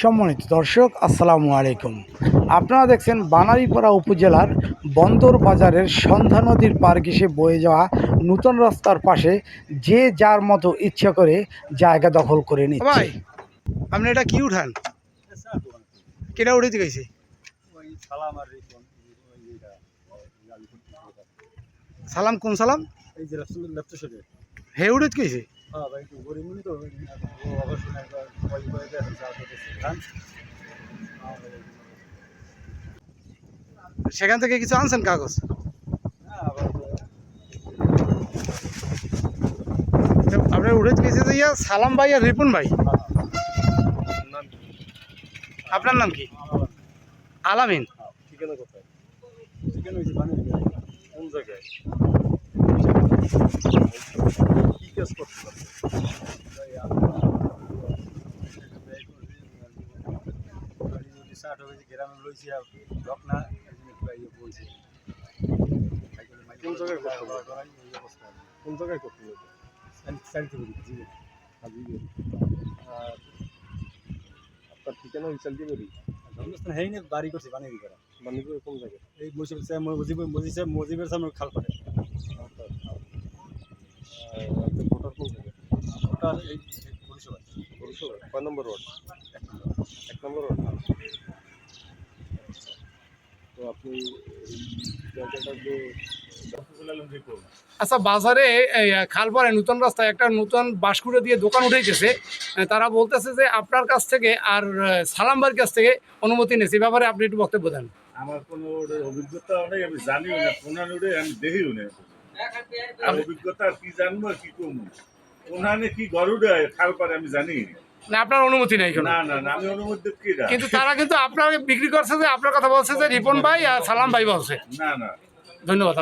সম্মানিত দর্শক আসসালামু আলাইকুম। আপনারা দেখছেন বানারীপাড়া উপজেলার বন্দর বাজারের সন্ধ্যা নদীর পার ঘেঁষে বয়ে যাওয়া নূতন রাস্তার পাশে যে যার মতো ইচ্ছা করে জায়গা দখল করে নিচ্ছে। ভাই আপনি এটা কি উঠান? কেটা উঠাইতে গেছে? সালাম কোন সালাম? এই যে রাস্তা লেফট সাইডে হে হ্যাঁ কয় কয় দেখেন ধান সেখান থেকে কিছু আনছেন কাগজ? হ্যাঁ আপনার উঠাইতে গেছে যে ইয়া সালাম ভাই আর রিপুন ভাই? আপনার নাম কি? আলামিন। ঠিকানা কোথায়? ঠিকানা হয়েছে মানে কোন জায়গায় কি গ্রামে লইছি লোক না বলছি কোন জায়গায় কোন জায়গায় করতে আপনার ঠিকানা হিসাব দিয়ে বলি হ্যাঁ না বাড়ি করছি বানিয়ে করা বানিয়ে করে কোন জায়গায়? এই সাহেব সাহেব সামনে খাল কোন জায়গায় ভোটার এই পরিষেবা পরিষেবা কয় নম্বর ওয়ার্ড এক নম্বর ওয়ার্ড তো আপনি যে আচ্ছা বাজারে খালপাড়ে নতুন রাস্তায় একটা নতুন বাঁশকুড়ে দিয়ে দোকান উঠেছে তারা বলতেছে যে আপনার কাছ থেকে আর আহ, কাছ থেকে অনুমতি নিয়েছে। এই ব্যাপারে আপনি একটু বক্তব্য দেন। আমার কোনো অভিজ্ঞতা নেই আমি জানিও না আমি দেখিও না। আর অভিজ্ঞতা আর কি জানব কি করব? কোনানে কি গরুড়ে খাল পারে আমি জানি। না আপনার অনুমতি নেই না না না আমি অনুমতি কি না কিন্তু তারা কিন্তু আপনাকে বিক্রি করছে যে আপনার কথা বলছে যে রিপন ভাই আর সালাম ভাই বলছে। না না। ধন্যবাদ।